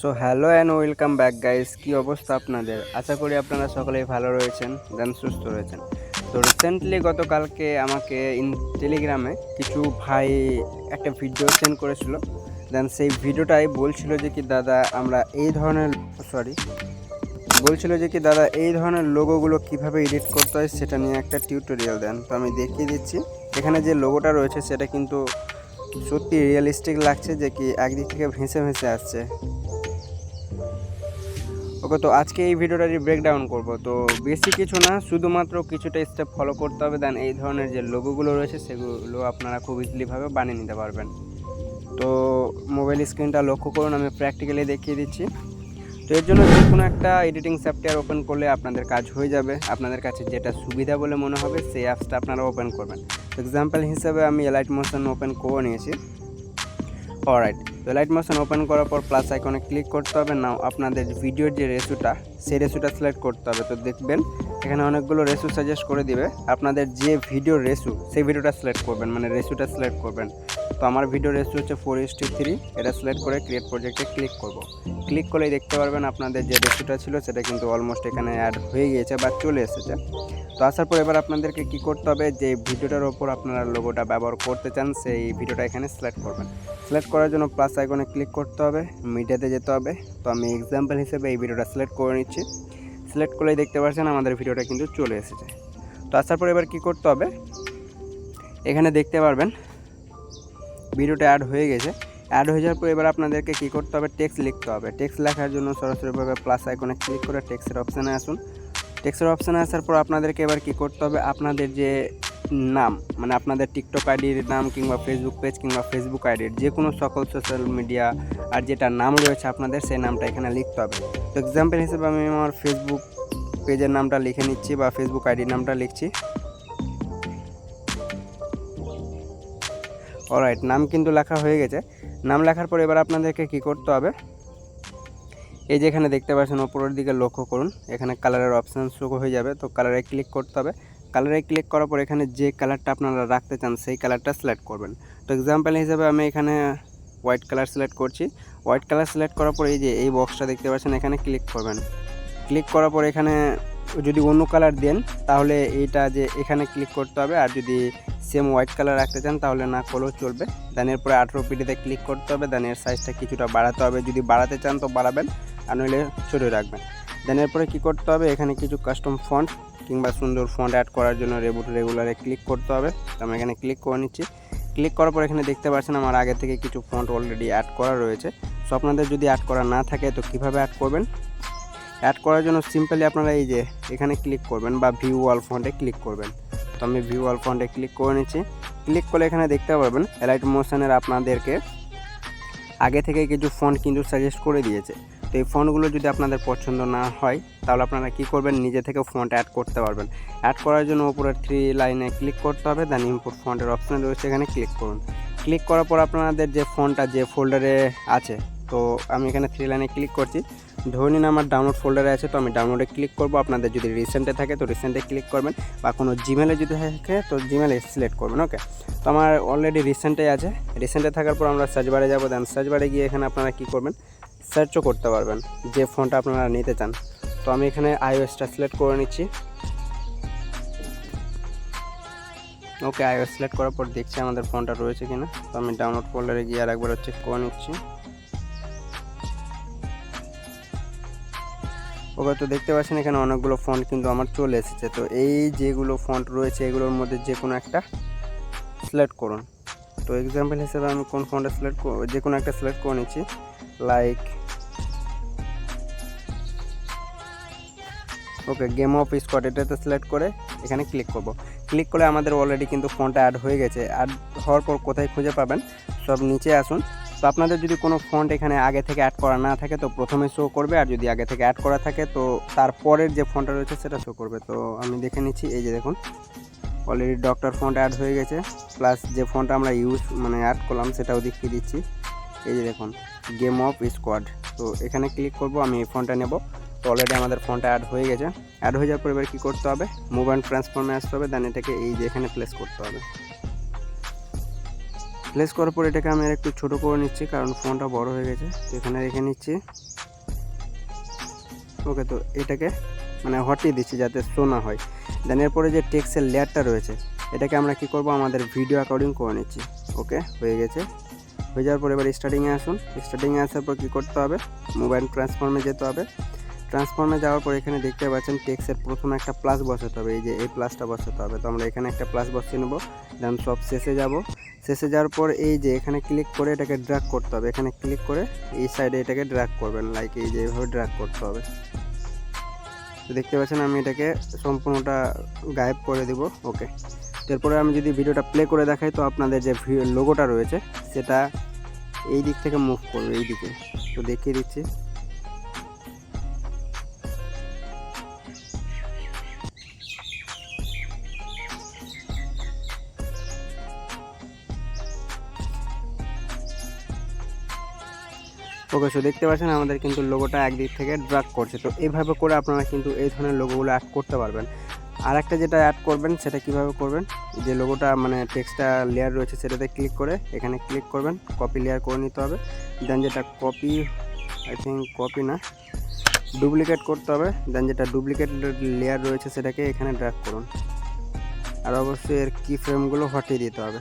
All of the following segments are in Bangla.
So hello and welcome back guys কি অবস্থা আপনাদের? আশা করি আপনারা সকলেই ভালো রয়েছেন দেন সুস্থ রয়েছেন। তো রিসেন্টলি গতকালকে আমাকে ইন টেলিগ্রামে কিছু ভাই একটা ভিডিও সেন্ড করেছিল। দেন সেই ভিডিওটাই বলছিল যে কি, দাদা, আমরা এই ধরনের সরি বলছিল যে কি, দাদা, এই ধরনের লোগোগুলো কীভাবে এডিট করতে হয় সেটা নিয়ে একটা টিউটোরিয়াল দেন। তো আমি দেখিয়ে দিচ্ছি। এখানে যে লোগোটা রয়েছে সেটা কিন্তু সত্যি রিয়েলিস্টিক লাগছে যে কি, একদিক থেকে ভেসে ভেসে আসছে। ওকে, তো আজকে এই ভিডিওটারই ব্রেকডাউন করব। তো বেশি কিছু না, শুধুমাত্র কিছুটা স্টেপ ফলো করতে হবে। দেন এই ধরনের যে লোগোগুলো রয়েছে, সেগুলো আপনারা খুব ইজিলিভাবে বানিয়ে নিতে পারবেন। তো মোবাইল স্ক্রিনটা লক্ষ্য করুন, আমি প্র্যাকটিক্যালি দেখিয়ে দিচ্ছি। তো এর জন্য যে কোনো একটা এডিটিং সফটওয়্যার ওপেন করলে আপনাদের কাজ হয়ে যাবে। আপনাদের কাছে যেটা সুবিধা বলে মনে হবে, সেই অ্যাপসটা আপনারা ওপেন করবেন। এক্সাম্পল হিসেবে আমি এলাইট মোশন ওপেন করে নিয়েছি। অলরাইট তো লাইট মোশন ওপেন করার পর প্লাস আইকনে ক্লিক করতে হবে। নাও আপনাদের ভিডিওর যে রেসুটা, সেই রেসুটা সিলেক্ট করতে হবে। তো দেখবেন, এখানে অনেকগুলো রেসু সাজেস্ট করে দিবে। আপনাদের যে ভিডিওর রেসু, সেই ভিডিওটা সিলেক্ট করবেন মানে রেসুটা সিলেক্ট করবেন। তো আমার ভিডিও রেসু হচ্ছে ফোর ইস টু থ্রি এটা সিলেক্ট করে ক্রিয়েট প্রজেক্টে ক্লিক করব। ক্লিক করলেই দেখতে পারবেন আপনাদের যে রেসুটা ছিল, সেটা কিন্তু অলমোস্ট এখানে অ্যাড হয়ে গিয়েছে বা চলে এসেছে। তো আসার পর এবার আপনাদেরকে কি করতে হবে, যে ভিডিওটার ওপর আপনারা লোগোটা ব্যবহার করতে চান, সেই ভিডিওটা এখানে সিলেক্ট করবেন। সিলেক্ট করার জন্য প্লাস আইকনে ক্লিক করতে হবে মিডিয়াতে যেতে হবে। তো আমি এক্সাম্পল হিসেবে এই ভিডিওটা সিলেক্ট করে নিচ্ছি। সিলেক্ট করলেই দেখতে পাচ্ছেন আমাদের ভিডিওটা কিন্তু চলে এসেছে। তো আসার পর এবার কি করতে হবে, এখানে দেখতে পারবেন ভিডিওটা অ্যাড হয়ে গেছে। অ্যাড হয়ে যাওয়ার পর এবার আপনাদেরকে কী করতে হবে? টেক্সট লিখতে হবে। টেক্সট লেখার জন্য সরাসরিভাবে প্লাস আইকনে ক্লিক করে টেক্সটের অপশানে আসুন। টেক্সটের অপশানে আসার পর আপনাদেরকে এবার কী করতে হবে? আপনাদের যে নাম মানে আপনাদের টিকটক আইডির নাম কিংবা ফেসবুক পেজ কিংবা ফেসবুক আইডির যে কোনো সকল সোশ্যাল মিডিয়া আর যেটা নাম রয়েছে আপনাদের, সেই নামটা এখানে লিখতে হবে। তো এক্সাম্পল হিসেবে আমি আমার ফেসবুক পেজের নামটা লিখে নিচ্ছি বা ফেসবুক আইডির নামটা লিখছি। অলরাইট নাম কিন্তু লেখা হয়ে গেছে। নাম লেখার পর এবার আপনাদেরকে কি করতে হবে? এই যে এখানে দেখতে পাচ্ছেন, ওপরের দিকে লক্ষ্য করুন। এখানে কালারের অপশান শো হয়ে যাবে, তো কালারে ক্লিক করতে হবে। কালারে ক্লিক করার পর এখানে যে কালারটা আপনারা রাখতে চান, সেই কালারটা সিলেক্ট করবেন। তো এক্সাম্পল হিসেবে আমি এখানে হোয়াইট কালার সিলেক্ট করছি। হোয়াইট কালার সিলেক্ট করার পর এই যে এই বক্সটা দেখতে পাচ্ছেন, এখানে ক্লিক করবেন। ক্লিক করার পর এখানে যদি অন্য কালার দেন, তাহলে এইটা যে এখানে ক্লিক করতে হবে, আর যদি সেম হোয়াইট কালার রাখতে চান, তাহলে না করলেও চলবে। দেন এরপরে আঠেরো পিডিতে ক্লিক করতে হবে দেন এর সাইজটা কিছুটা বাড়াতে হবে। যদি বাড়াতে চান, তো বাড়াবেন, আর নইলে ছোটো রাখবেন। দেন এরপরে কী করতে হবে, এখানে কিছু কাস্টম ফন্ট কিংবা সুন্দর ফন্ট অ্যাড করার জন্য রেবুট রেগুলারে ক্লিক করতে হবে। তো আমি এখানে ক্লিক করে নিচ্ছি। ক্লিক করার পর এখানে দেখতে পাচ্ছেন, আমার আগে থেকে কিছু ফন্ট অলরেডি অ্যাড করা রয়েছে। সো আপনাদের যদি অ্যাড করা না থাকে, তো কীভাবে অ্যাড করবেন? অ্যাড করার জন্য সিম্পলি আপনারা এই যে এখানে ক্লিক করবেন বা ভিউ ওয়াল ফন্টে ক্লিক করবেন। তো আমি ভিউ ওয়াল ফন্টে ক্লিক করে নিচ্ছি। ক্লিক করলে এখানে দেখতে পারবেন এলাইট মোশনের আপনাদেরকে আগে থেকে কিছু ফন্ট কিন্তু সাজেস্ট করে দিয়েছে। তো এই ফন্টগুলো যদি আপনাদের পছন্দ না হয়, তাহলে আপনারা কি করবেন? নিজে থেকে ফন্ট অ্যাড করতে পারবেন। অ্যাড করার জন্য উপরের থ্রি লাইনে ক্লিক করতে হবে দেন ইম্পোর্ট ফন্টের অপশান রয়েছে এখানে ক্লিক করুন। ক্লিক করার পর আপনাদের যে ফোনটা যে ফোল্ডারে আছে, তো আমি এখানে থ্রি লাইনে ক্লিক করছি। ধরে নিন আমার ডাউনলোড ফোল্ডারে আছে, তো আমি ডাউনলোডে ক্লিক করব। আপনাদের যদি রিসেন্টে থাকে, তো রিসেন্টে ক্লিক করবেন। বা কোনো জিমেলে যদি থাকে, তো জিমেলে সিলেক্ট করবেন ওকে তো আমার অলরেডি রিসেন্টে আছে। রিসেন্টে থাকার পর আমরা সার্চ বারে যাব। দেন সার্চ বারে গিয়ে এখানে আপনারা কী করবেন? সার্চও করতে পারবেন, যে ফোনটা আপনারা নিতে চান। তো আমি এখানে আইওএসটা সিলেক্ট করে নিচ্ছি। ওকে আইওএস সিলেক্ট করার পর দেখছি আমাদের ফোনটা রয়েছে কিনা। তো আমি ডাউনলোড ফোল্ডারে গিয়ে আর একবার চেক করে নিচ্ছি। ওকে তো দেখতে পাচ্ছেন এখানে অনেকগুলো ফন্ট কিন্তু আমার চলে এসেছে। তো এই যেগুলো ফন্ট রয়েছে, এগুলোর মধ্যে যে কোনো একটা সিলেক্ট করুন। তো এক্সাম্পল হিসেবে আমি কোন ফন্টটা সিলেক্ট যে কোনো একটা সিলেক্ট করে নিচ্ছি। Like okay game of Scott এটাতে সিলেক্ট করে এখানে ক্লিক করব। ক্লিক করলে আমাদের অলরেডি কিন্তু ফোনটা অ্যাড হয়ে গেছে। অ্যাড হওয়ার পর কোথায় খুঁজে পাবেন? সব নিচে আসুন। তো আপনাদের যদি কোনো ফন্ট এখানে আগে থেকে অ্যাড করা না থাকে, তো প্রথমে শো করবে, আর যদি আগে থেকে অ্যাড করা থাকে, তো তারপরের যে ফোনটা রয়েছে, সেটা শো করবে। তো আমি দেখে নিচ্ছি, এই যে দেখুন অলরেডি ডক্টর ফন্ট অ্যাড হয়ে গেছে প্লাস যে ফোনটা আমরা ইউজ মানে অ্যাড করলাম, সেটাও দেখিয়ে দিচ্ছি। এই যে দেখুন গেম অফ স্কোয়াড তো এখানে ক্লিক করব, আমি এই ফোনটা নেব। তো অলরেডি আমাদের ফোনটা অ্যাড হয়ে গেছে। অ্যাড হয়ে যাওয়ার পর এবার কী করতে হবে? মুভ অ্যান্ড ট্রান্সফর্মে আসতে হবে দেন এটাকে এই যে এখানে প্লেস করতে হবে। প্লেস করার পর এটাকে আমি আর একটু ছোটো করে নিচ্ছি, কারণ ফোনটা বড় হয়ে গেছে। তো এখানে রেখে নিচ্ছি। ওকে তো এটাকে মানে হটিয়ে দিচ্ছি যাতে শো না হয়। দেন এরপরে যে টেক্সের লেয়ারটা রয়েছে, এটাকে আমরা কি করব? আমাদের ভিডিও অ্যাকর্ডিং করে নিচ্ছি। ওকে হয়ে গেছে। হয়ে যাওয়ার পর এবার স্টার্টিংয়ে আসুন। স্টার্টিংয়ে আসার পর কী করতে হবে? মোবাইল ট্রান্সফর্মে যেতে হবে। ট্রান্সফর্মে যাওয়ার পর এখানে দেখতে পাচ্ছেন টেক্সের প্রথমে একটা প্লাস বসাতে হবে। এই যে এই প্লাসটা বসাতে হবে। তো আমরা এখানে একটা প্লাস বসিয়ে নেব। দেন সব শেষে যাব। শেষে যাওয়ার পর এই যে এখানে ক্লিক করে এটাকে ড্র্যাগ করতে হবে। এখানে ক্লিক করে এই সাইডে এটাকে ড্র্যাগ করবেন লাইক এই যে এইভাবে ড্র্যাগ করতে হবে। তো দেখতে পাচ্ছেন আমি এটাকে সম্পূর্ণটা গায়েব করে দিব ওকে এরপরে আমি যদি ভিডিওটা প্লে করে দেখাই, তো আপনাদের যে লোগোটা রয়েছে, সেটা এই দিক থেকে মুভ করবে, এই দিকে। তো দেখিয়ে দিচ্ছি। ওকে সো দেখতে পাচ্ছেন আমাদের কিন্তু লোগোটা একদিক থেকে ড্রাগ করছে। তো এইভাবে করে আপনারা কিন্তু এই ধরনের লোগোগুলো অ্যাড করতে পারবেন। আর একটা যেটা অ্যাড করবেন, সেটা কীভাবে করবেন? যে লোগোটা মানে টেক্সটটা লেয়ার রয়েছে, সেটাতে ক্লিক করে এখানে ক্লিক করবেন কপি লেয়ার করে নিতে হবে। দেন যেটা কপি আই থিঙ্ক কপি না ডুপ্লিকেট করতে হবে। দেন যেটা ডুপ্লিকেট লেয়ার রয়েছে, সেটাকে এখানে ড্র্যাগ করুন। আর অবশ্যই এর কি ফ্রেমগুলো হটিয়ে দিতে হবে।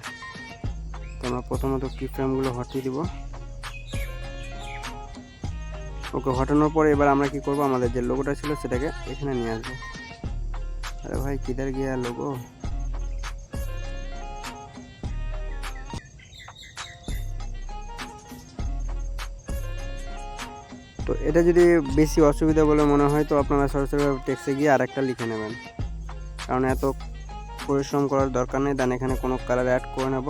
তো আমরা প্রথমত কি ফ্রেমগুলো হটিয়ে দিব। ওকে হটানোর পরে এবার আমরা কি করব? আমাদের যে লোগোটা ছিল সেটাকে এখানে নিয়ে আসব। আরে ভাই কিধার গিয়া লোগো তো এটা যদি বেশি অসুবিধা বলে মনে হয়, তো আপনারা সরাসরি টেক্সে গিয়ে আরেকটা লিখে নেবেন। কারণ এত পরিশ্রম করার দরকার নেই। দেন এখানে কোনো কালার অ্যাড করে নেব।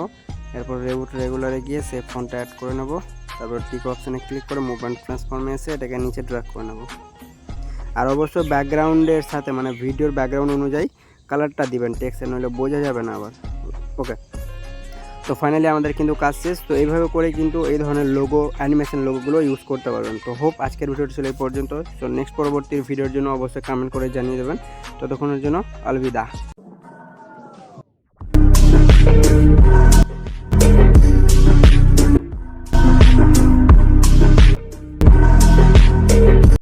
এরপর রেগুলারে গিয়ে সে ফোনটা অ্যাড করে নেব। তারপর টিক অপশানে ক্লিক করে মুভমেন্ট ট্রান্সফর্মে এসে এটাকে নিচে ড্র্যাগ করে নেব। আর অবশ্যই ব্যাকগ্রাউন্ডের সাথে মানে ভিডিওর ব্যাকগ্রাউন্ড অনুযায়ী কালারটা দিবেন টেক্সে নইলে বোঝা যাবে না আবার। ওকে তো ফাইনালি আমাদের কিন্তু কাজ শেষ। তো এইভাবে করে কিন্তু এই ধরনের লোগো অ্যানিমেশন লোগোগুলো ইউজ করতে পারবেন। তো হোপ আজকের ভিডিওটি ছিল এই পর্যন্ত। তো নেক্সট পরবর্তী ভিডিওর জন্য অবশ্যই কমেন্ট করে জানিয়ে দেবেন। ততক্ষণের জন্য আলবিদা।